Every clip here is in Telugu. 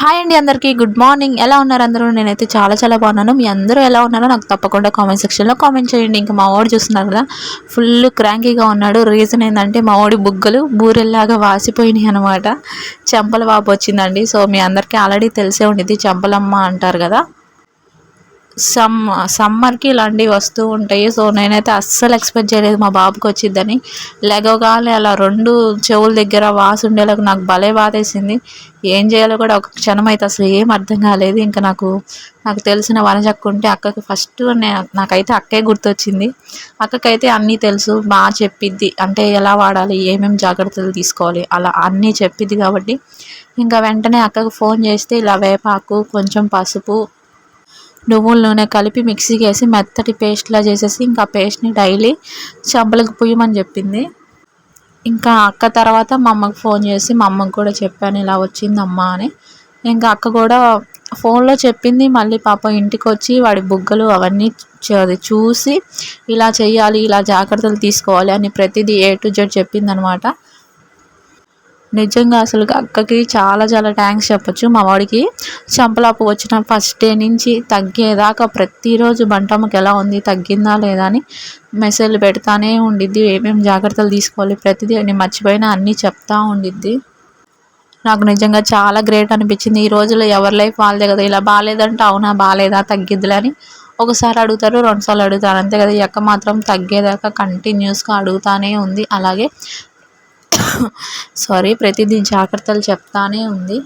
హాయ్ అండి అందరికీ. గుడ్ మార్నింగ్ ఎలా ఉన్నారు అందరూ? నేనైతే చాలా చాలా బాగున్నాను. మీ అందరూ ఎలా ఉన్నారో నాకు తప్పకుండా కామెంట్ సెక్షన్లో కామెంట్ చేయండి. ఇంకా మా వాడు చూస్తున్నారు కదా ఫుల్ క్రాంకీగా ఉన్నాడు. రీజన్ ఏంటంటే మా వాడి బుగ్గలు బూరెల్లాగా వాసిపోయినాయి అనమాట చెంపల వాపు వచ్చిందండి. సో మీ అందరికీ ఆల్రెడీ తెలిసే ఉండిద్ది. చెంపలమ్మ అంటారు కదా. సమ్ సమ్మర్కి ఇలాంటివి వస్తూ ఉంటాయి. సో నేనైతే అస్సలు ఎక్స్పెక్ట్ చేయలేదు మా బాబుకి వచ్చిద్దని. లెగవగానే అలా రెండు చెవుల దగ్గర వాసు ఉండేలాగా నాకు భలే బాధేసింది. ఏం చేయాలో కూడా ఒక క్షణం అయితే అసలు ఏం అర్థం కాలేదు. ఇంకా నాకు నాకు తెలిసిన వనజక్క ఉంటే అక్కకి ఫస్ట్ నాకైతే అక్కే గుర్తొచ్చింది. అక్కకైతే అన్నీ తెలుసు బాగా చెప్పిద్ది. అంటే ఎలా వాడాలి ఏమేమి జాగ్రత్తలు తీసుకోవాలి అలా అన్నీ చెప్పిద్ది కాబట్టి. ఇంకా వెంటనే అక్కకు ఫోన్ చేస్తే ఇలా వేపాకు కొంచెం పసుపు నువ్వుల నూనె కలిపి మిక్సీకి వేసి మెత్తటి పేస్ట్లా చేసేసి ఇంకా పేస్ట్ని డైలీ చెంపలకు పుయ్యమని చెప్పింది. ఇంకా అక్క తర్వాత మా అమ్మకి ఫోన్ చేసి మా అమ్మకి కూడా చెప్పాను ఇలా వచ్చింది అమ్మ అని. ఇంకా అక్క కూడా ఫోన్లో చెప్పింది మళ్ళీ పాప ఇంటికి వచ్చి వాడి బుగ్గలు అవన్నీ చూసి ఇలా చేయాలి ఇలా జాగ్రత్తలు తీసుకోవాలి అని ప్రతిదీ ఏ టు జెడ్ చెప్పింది అనమాట నిజంగా అసలు అక్కకి చాలా చాలా థ్యాంక్స్ చెప్పొచ్చు. మా వాడికి చంపలాపు వచ్చిన ఫస్ట్ డే నుంచి తగ్గేదాకా ప్రతిరోజు బంటమ్మకి ఎలా ఉంది తగ్గిందా లేదా అని మెసేజ్లు పెడతానే ఉండిద్ది. ఏమేమి జాగ్రత్తలు తీసుకోవాలి ప్రతిదీ నేను మర్చిపోయినా అన్నీ చెప్తా ఉండిద్ది. నాకు నిజంగా చాలా గ్రేట్ అనిపించింది. ఈ రోజుల్లో ఎవరి లైఫ్ వాళ్ళదే కదా. ఇలా బాగాలేదంటే అవునా బాగాలేదా తగ్గిద్దిలే అని ఒకసారి అడుగుతారు రెండుసార్లు అడుగుతారు. అంతే కదా ఈ అక్క మాత్రం తగ్గేదాకా కంటిన్యూస్గా అడుగుతానే ఉంది. అలాగే సారీ ప్రతిదీ జాగ్రత్తలు చెప్తానే ఉంది.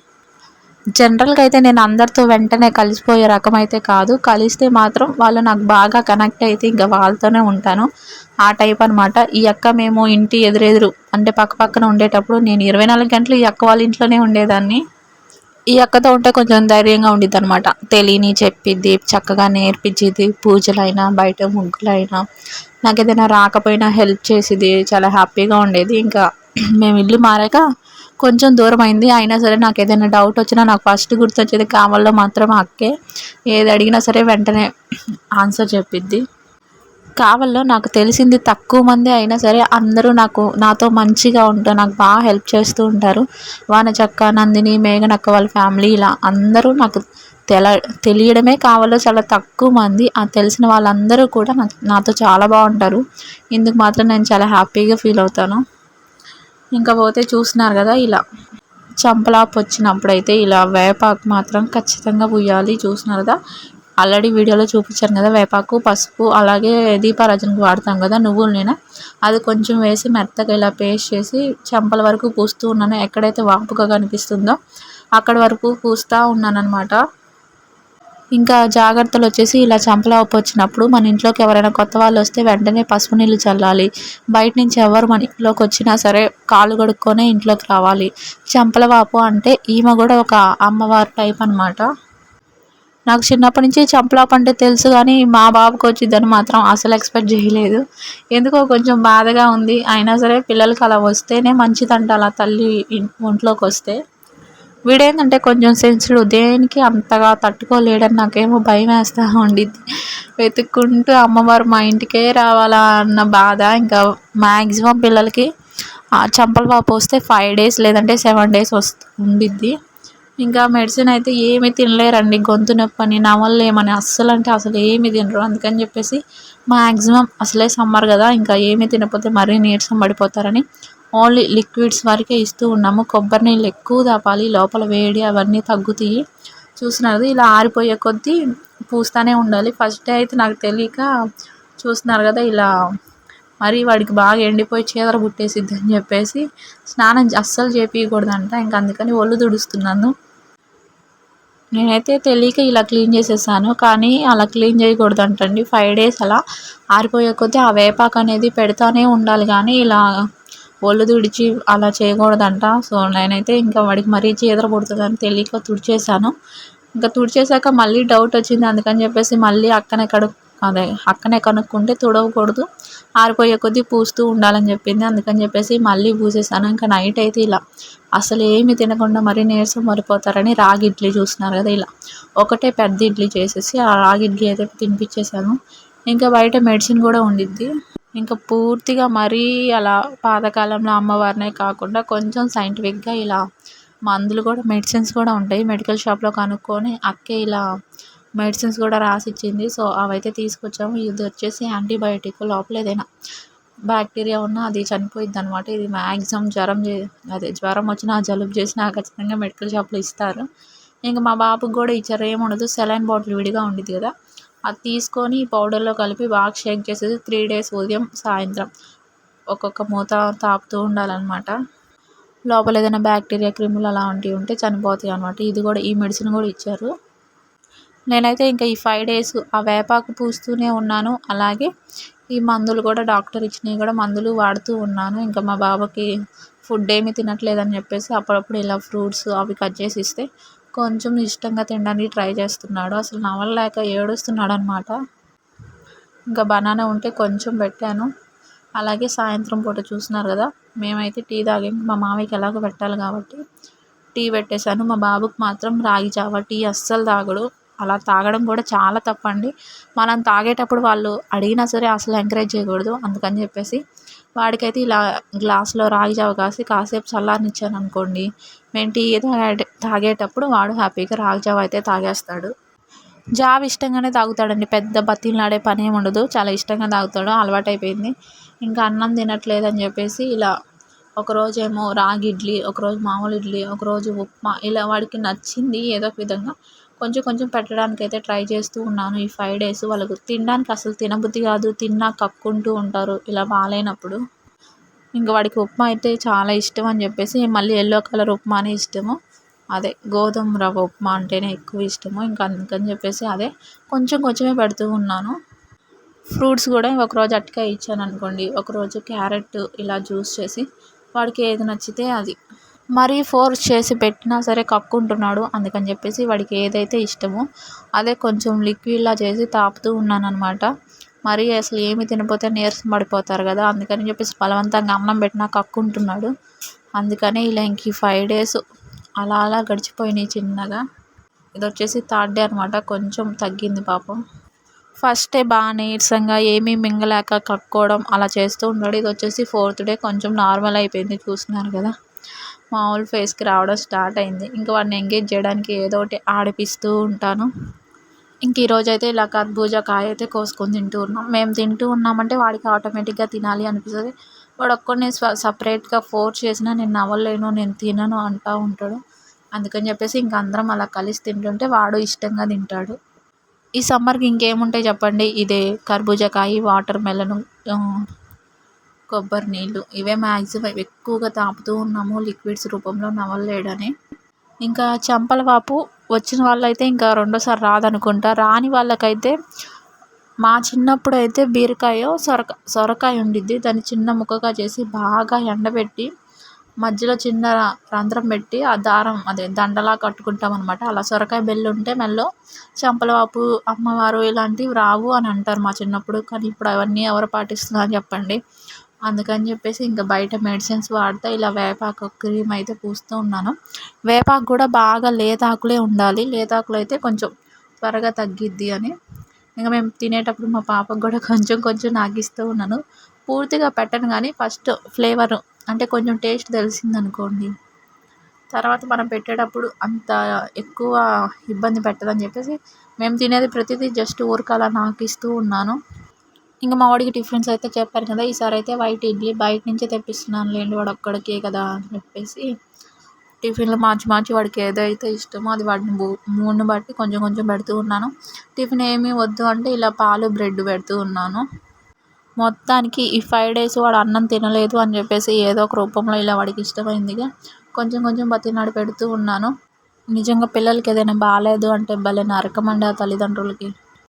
జనరల్గా అయితే నేను అందరితో వెంటనే కలిసిపోయే రకం అయితే కాదు. కలిస్తే మాత్రం వాళ్ళు నాకు బాగా కనెక్ట్ అయితే ఇంకా వాళ్ళతోనే ఉంటాను. ఆ టైప్ అనమాట ఈ అక్క మేము ఇంటి ఎదురెదురు అంటే పక్క పక్కన ఉండేటప్పుడు నేను ఇరవై నాలుగు గంటలు ఈ అక్క వాళ్ళ ఇంట్లోనే ఉండేదాన్ని. ఈ అక్కతో ఉంటే కొంచెం ధైర్యంగా ఉండిద్ది అనమాట తెలియని చెప్పిద్ది చక్కగా నేర్పించేది పూజలైనా బయట ముగ్గులైనా. నాకు ఏదైనా రాకపోయినా హెల్ప్ చేసేది చాలా హ్యాపీగా ఉండేది. ఇంకా మేము ఇల్లు మారాక కొంచెం దూరం అయింది. అయినా సరే నాకు ఏదైనా డౌట్ వచ్చినా నాకు ఫస్ట్ గుర్తొచ్చేది కావాలో మాత్రం అక్కే. ఏది అడిగినా సరే వెంటనే ఆన్సర్ చెప్పిద్ది. కావాలో నాకు తెలిసింది తక్కువ మంది అయినా సరే అందరూ నాకు నాతో మంచిగా ఉంటారు నాకు బాగా హెల్ప్ చేస్తూ ఉంటారు. వానచక్క నందిని మేఘనక్క వాళ్ళ ఫ్యామిలీ ఇలా అందరూ నాకు తెల తెలియడమే కావాలో చాలా తక్కువ మంది. ఆ తెలిసిన వాళ్ళందరూ కూడా నాతో చాలా బాగుంటారు. ఇందుకు మాత్రం నేను చాలా హ్యాపీగా ఫీల్ అవుతాను. ఇంకా పోతే చూసినారు కదా ఇలా. చంపలాపు వచ్చినప్పుడైతే ఇలా వేపాకు మాత్రం ఖచ్చితంగా పుయ్యాలి చూసినారు కదా? ఆల్రెడీ వీడియోలో చూపించాను కదా వేపాకు పసుపు అలాగే దీపారాజనకు వాడతాం కదా నువ్వులు నేను. అది కొంచెం వేసి మెత్తగా ఇలా పేస్ట్ చేసి చెంపల వరకు పూస్తూ ఉన్నాను. ఎక్కడైతే వాపుగా కనిపిస్తుందో అక్కడ వరకు పూస్తూ ఉన్నాను అనమాట ఇంకా జాగ్రత్తలు వచ్చేసి ఇలా చంపల వచ్చినప్పుడు మన ఇంట్లోకి ఎవరైనా కొత్త వాళ్ళు వస్తే వెంటనే పసుపు నీళ్ళు చల్లాలి. బయట నుంచి ఎవరు మన ఇంట్లోకి వచ్చినా సరే కాళ్ళు కడుక్కొనే ఇంట్లోకి రావాలి. చంపలవాపు అంటే ఈమె కూడా ఒక అమ్మవారి టైప్ అనమాట నాకు చిన్నప్పటి నుంచి చంపలాపు అంటే తెలుసు కానీ మా బాబుకి వచ్చిందని మాత్రం అసలు ఎక్స్పెక్ట్ చేయలేదు. ఎందుకో కొంచెం బాధగా ఉంది. అయినా సరే పిల్లలకి అలా వస్తేనే మంచిదంట అలా తల్లి ఒంట్లోకి వస్తే. వీడేంటంటే కొంచెం సెన్సిటివ్ దేనికి అంతగా తట్టుకోలేడని నాకేమో భయం వేస్తూ ఉండిద్ది. వెతుక్కుంటూ అమ్మవారు మా ఇంటికే రావాలా అన్న బాధ ఇంకా మ్యాక్సిమం పిల్లలకి చంపల పాపు వస్తే ఫైవ్ డేస్ లేదంటే సెవెన్ డేస్ వస్తు ఉండిద్ది. ఇంకా మెడిసిన్ అయితే ఏమి తినలేరండి. గొంతు నొప్పి అని నవలేమని అస్సలు అంటే అసలు ఏమి తినరు. అందుకని చెప్పేసి మ్యాక్సిమం అసలే సమ్మర్ కదా ఇంకా ఏమి తినకపోతే మరీ నీరసం పడిపోతారని ఓన్లీ లిక్విడ్స్ వరకే ఇస్తూ ఉన్నాము. కొబ్బరి నీళ్ళు ఎక్కువ తాపాలి లోపల వేడి అవన్నీ తగ్గుతాయి. చూస్తున్నారు ఇలా ఆరిపోయే కొద్దీ పూస్తూనే ఉండాలి. ఫస్ట్ డే అయితే నాకు తెలియక చూస్తున్నారు కదా ఇలా మరి వాడికి బాగా ఎండిపోయి చీదర పుట్టేసిద్ది అని చెప్పేసి స్నానం అస్సలు చేపించకూడదంట ఇంకా అందుకని ఒళ్ళు తుడుస్తున్నాను నేనైతే తెలియక ఇలా క్లీన్ చేసేసాను కానీ అలా క్లీన్ చేయకూడదు అంటండి ఫైవ్ డేస్ అలా ఆరిపోయే కొద్దీ ఆ వేపాకు అనేది పెడతానే ఉండాలి. కానీ ఇలా ఒళ్ళు తుడిచి అలా చేయకూడదంట. సో నేనైతే ఇంకా వాడికి మరీ చీదర పుడుతుందని తెలియక తుడిచేసాను ఇంకా తుడిచేసాక మళ్ళీ డౌట్ వచ్చింది. అందుకని చెప్పేసి మళ్ళీ అక్కనే కడు అదే అక్కనే కనుక్కుంటే తుడవకూడదు. ఆరిపోయే కొద్దీ పూస్తూ ఉండాలని చెప్పింది. అందుకని చెప్పేసి మళ్ళీ పూసేసాను ఇంకా నైట్ అయితే ఇలా అసలు ఏమి తినకుండా మరీ నీరసం మరిపోతారని రాగి ఇడ్లీ చూస్తున్నారు కదా ఇలా. ఒకటే పెద్ద ఇడ్లీ చేసేసి ఆ రాగి ఇడ్లీ అయితే తినిపించేశాను. ఇంకా బయట మెడిసిన్ కూడా ఉండిద్ది. ఇంకా పూర్తిగా మరీ అలా పాతకాలంలో అమ్మవారినే కాకుండా కొంచెం సైంటిఫిక్గా ఇలా మందులు కూడా మెడిసిన్స్ కూడా ఉంటాయి. మెడికల్ షాప్లో కనుక్కొని అక్కే ఇలా మెడిసిన్స్ కూడా రాసి ఇచ్చింది సో అవైతే తీసుకొచ్చాము. ఇది వచ్చేసి యాంటీబయాటిక్ లోపల ఏదైనా బ్యాక్టీరియా ఉన్నా అది చనిపోయిద్ది అనమాట ఇది మ్యాక్సిమం జ్వరం అదే జ్వరం వచ్చినా జలుబు చేసినా ఖచ్చితంగా మెడికల్ షాప్లో ఇస్తారు. ఇంకా మా బాబుకి కూడా ఇచ్చారు ఏముండదు సెలైన్ బాటిల్ విడిగా ఉండేది కదా. అది తీసుకొని పౌడర్లో కలిపి బాగా షేక్ చేసేది త్రీ డేస్ ఉదయం సాయంత్రం ఒక్కొక్క మూత తాపుతూ ఉండాలన్నమాట. లోపల ఏదైనా బ్యాక్టీరియా క్రిములు అలాంటివి ఉంటే చనిపోతాయి అనమాట ఇది కూడా ఈ మెడిసిన్ కూడా ఇచ్చారు. నేనైతే ఇంకా ఈ ఫైవ్ డేస్ ఆ వేపాకు పూస్తూనే ఉన్నాను. అలాగే ఈ మందులు కూడా డాక్టర్ ఇచ్చినవి కూడా మందులు వాడుతూ ఉన్నాను. ఇంకా మా బాబాకి ఫుడ్ ఏమీ తినట్లేదని చెప్పేసి అప్పుడప్పుడు ఇలా ఫ్రూట్స్ అవి కట్ చేసి ఇస్తే కొంచెం ఇష్టంగా తినడానికి ట్రై చేస్తున్నాడు. అసలు నవలలేక ఏడుస్తున్నాడు అనమాట ఇంకా బనానా ఉంటే కొంచెం పెట్టాను. అలాగే సాయంత్రం పూట చూస్తున్నారు కదా మేమైతే టీ తాగి మా మామయ్యకి ఎలాగో పెట్టాలి కాబట్టి టీ పెట్టేశాను. మా బాబుకి మాత్రం రాగి జావ టీ అస్సలు తాగడు. అలా తాగడం కూడా చాలా తప్పండి. మనం తాగేటప్పుడు వాళ్ళు అడిగినా సరే అసలు ఎంకరేజ్ చేయకూడదు. అందుకని చెప్పేసి వాడికైతే ఇలా గ్లాస్లో రాగి జావ కాసి కాసేపు చల్లారనిచ్చాను అనుకోండి. మేము టీ తాగే తాగేటప్పుడు వాడు హ్యాపీగా రాగి జావ అయితే తాగేస్తాడు. జావ ఇష్టంగానే తాగుతాడండి. పెద్ద బతిలాడే పని ఏమి ఉండదు. చాలా ఇష్టంగా తాగుతాడు. అలవాటైపోయింది. ఇంకా అన్నం తినట్లేదని చెప్పేసి ఇలా ఒకరోజేమో రాగి ఇడ్లీ ఒకరోజు మామూలు ఇడ్లీ ఒకరోజు ఉప్మా ఇలా వాడికి నచ్చింది ఏదో ఒక విధంగా కొంచెం కొంచెం పెట్టడానికి అయితే ట్రై చేస్తూ ఉన్నాను ఈ ఫైవ్ డేస్. వాళ్ళకు తినడానికి అసలు తినబుద్ధి కాదు. తిన్నా కక్కుంటూ ఉంటారు ఇలా బాగాలేనప్పుడు. ఇంకా వాడికి ఉప్మా అయితే చాలా ఇష్టం అని చెప్పేసి మళ్ళీ ఎల్లో కలర్ ఉప్మానే ఇష్టము. అదే గోధుమ రవ్వ ఉప్మా అంటేనే ఎక్కువ ఇష్టము. ఇంకా అందుకని చెప్పేసి అదే కొంచెం కొంచెమే పెడుతూ ఉన్నాను. ఫ్రూట్స్ కూడా ఒకరోజు అరటికాయ ఇచ్చాను అనుకోండి. ఒకరోజు క్యారెట్ ఇలా జ్యూస్ చేసి వాడికి ఏది నచ్చితే అది. మరీ ఫోర్స్ చేసి పెట్టినా సరే కక్కుంటున్నాడు అందుకని చెప్పేసి వాడికి ఏదైతే ఇష్టమో అదే కొంచెం లిక్విడ్లా చేసి తాపుతూ ఉన్నాను అనమాట మరీ అసలు ఏమి తినిపోతే నీరసం పడిపోతారు కదా. అందుకని చెప్పేసి బలవంతంగా అన్నం పెట్టినా కక్కుంటున్నాడు. అందుకనే ఇలా ఇంక ఈ ఫైవ్ డేస్ అలా అలా గడిచిపోయినాయి చిన్నగా. ఇది వచ్చేసి థర్డ్ డే అనమాట కొంచెం తగ్గింది పాపం. ఫస్ట్ డే బాగా నీరసంగా ఏమీ మింగలేక కక్కోవడం అలా చేస్తూ ఉన్నాడు. ఇది వచ్చేసి ఫోర్త్ డే కొంచెం నార్మల్ అయిపోయింది చూస్తున్నారు కదా. మామూలు ఫేస్కి రావడం స్టార్ట్ అయింది. ఇంకా వాడిని ఎంగేజ్ చేయడానికి ఏదో ఒకటి ఆడిపిస్తూ ఉంటాను. ఇంక ఈరోజైతే అయితే ఇలా కర్బూజా కాయ అయితే కోసుకొని తింటూ ఉన్నాం. మేము తింటూ ఉన్నామంటే వాడికి ఆటోమేటిక్గా తినాలి అనిపిస్తుంది. వాడు ఒక్కడిని సపరేట్గా ఫోర్స్ చేసినా నేను నవ్వలేను నేను తినను అంటూ ఉంటాడు. అందుకని చెప్పేసి ఇంక అందరం అలా కలిసి తింటుంటే వాడు ఇష్టంగా తింటాడు. ఈ సమ్మర్కి ఇంకేముంటాయి చెప్పండి? ఇదే కర్బూజా కాయ వాటర్ మెలను కొబ్బరి నీళ్ళు. ఇవే మ్యాక్సిమం ఎక్కువగా తాపుతూ ఉన్నాము లిక్విడ్స్ రూపంలో నవలలేడని ఇంకా చంపల వాపు వచ్చిన వాళ్ళైతే ఇంకా రెండోసారి రాదనుకుంటా. రాని వాళ్ళకైతే మా చిన్నప్పుడు అయితే బీరకాయ సొరక సొరకాయ ఉండిద్ది. దాన్ని చిన్న ముక్కగా చేసి బాగా ఎండబెట్టి మధ్యలో చిన్న రంధ్రం పెట్టి ఆ దారం అదే దండలా కట్టుకుంటాం అనమాట అలా సొరకాయ బెల్లు ఉంటే మెల్లో చంపలవాపు అమ్మవారు ఇలాంటివి రావు అని అంటారు మా చిన్నప్పుడు. కానీ ఇప్పుడు అవన్నీ ఎవరు పాటిస్తున్నారు చెప్పండి. అందుకని చెప్పేసి ఇంకా బయట మెడిసిన్స్ వాడితే ఇలా వేపాకు క్రీమ్ అయితే పూస్తూ ఉన్నాను. వేపాకు కూడా బాగా లేతాకులే ఉండాలి. లేతాకులు అయితే కొంచెం త్వరగా తగ్గిద్ది అని. ఇంకా మేము తినేటప్పుడు మా పాపకు కూడా కొంచెం కొంచెం నాగిస్తూ ఉన్నాను. పూర్తిగా పెట్టను కానీ ఫస్ట్ ఫ్లేవర్ అంటే కొంచెం టేస్ట్ తెలిసిందనుకోండి. తర్వాత మనం పెట్టేటప్పుడు అంత ఎక్కువ ఇబ్బంది పెట్టదని చెప్పేసి మేము తినేది ప్రతిదీ జస్ట్ ఊరకాల నాకిస్తూ ఉన్నాను. ఇంకా మా వాడికి టిఫిన్స్ అయితే చెప్పాను కదా ఈసారి అయితే వైట్ ఇడ్లీ బయట నుంచే తెప్పిస్తున్నాను లేండి వాడు ఒక్కడికే కదా అని చెప్పేసి టిఫిన్లు మార్చి మార్చి వాడికి ఏదైతే ఇష్టమో అది వాడిని మూడ్ని బట్టి కొంచెం కొంచెం పెడుతూ ఉన్నాను. టిఫిన్ ఏమీ వద్దు అంటే ఇలా పాలు బ్రెడ్ పెడుతూ ఉన్నాను. మొత్తానికి ఈ ఫైవ్ డేస్ వాడు అన్నం తినలేదు అని చెప్పేసి ఏదో ఒక రూపంలో ఇలా వాడికి ఇష్టమైందిగా కొంచెం కొంచెం బతినాడు పెడుతూ ఉన్నాను. నిజంగా పిల్లలకి ఏదైనా బాగాలేదు అంటే భలే నరకమండి ఆ తల్లిదండ్రులకి.